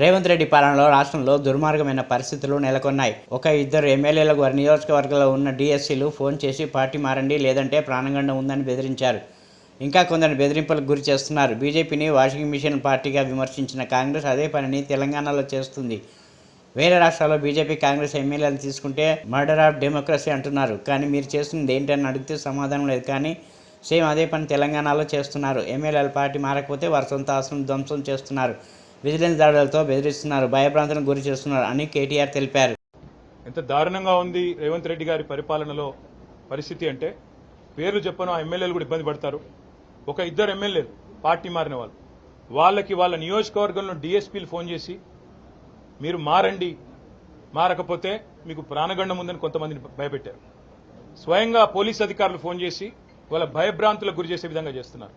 రేవంత్ రెడ్డి పాలనలో రాష్ట్రంలో దుర్మార్గమైన పరిస్థితులు నెలకొన్నాయి. ఒక ఇద్దరు ఎమ్మెల్యేలకు వారి నియోజకవర్గంలో ఉన్న డిఎస్సీలు ఫోన్ చేసి పార్టీ మారండి లేదంటే ప్రాణగండం ఉందని బెదిరించారు. ఇంకా కొందరు బెదిరింపులకు గురి చేస్తున్నారు. బీజేపీని వాషింగ్ మిషన్ పార్టీగా విమర్శించిన కాంగ్రెస్ అదే పనిని తెలంగాణలో చేస్తుంది. వేరే రాష్ట్రాల్లో బీజేపీ కాంగ్రెస్ ఎమ్మెల్యేలు తీసుకుంటే మర్డర్ ఆఫ్ డెమోక్రసీ అంటున్నారు. కానీ మీరు చేస్తుంది ఏంటని అడిగితే సమాధానం లేదు. కానీ సేమ్ అదే పని తెలంగాణలో చేస్తున్నారు. ఎమ్మెల్యేల పార్టీ మారకపోతే వారి సొంత ఆశ్రమం ధ్వంసం చేస్తున్నారు. విజిలెన్స్ దాడులతో బెదిరిస్తున్నారు భయభ్రాంతులకు గురి చేస్తున్నారు అని కేటీఆర్ తెలిపారు. ఎంత దారుణంగా ఉంది రేవంత్ రెడ్డి గారి పరిపాలనలో పరిస్థితి అంటే పేర్లు చెప్పను ఆ ఎమ్మెల్యేలు కూడా ఇబ్బంది పడతారు. ఒక ఇద్దరు ఎమ్మెల్యేలు పార్టీ మారిన వాళ్ళు. వాళ్ళకి వాళ్ళ నియోజకవర్గంలో డిఎస్పీలు ఫోన్ చేసి మీరు మారండి మారకపోతే మీకు ప్రాణగండం ఉందని కొంతమందిని భయపెట్టారు. స్వయంగా పోలీస్ అధికారులు ఫోన్ చేసి వాళ్ళ భయభ్రాంతులకు గురి చేసే విధంగా చేస్తున్నారు.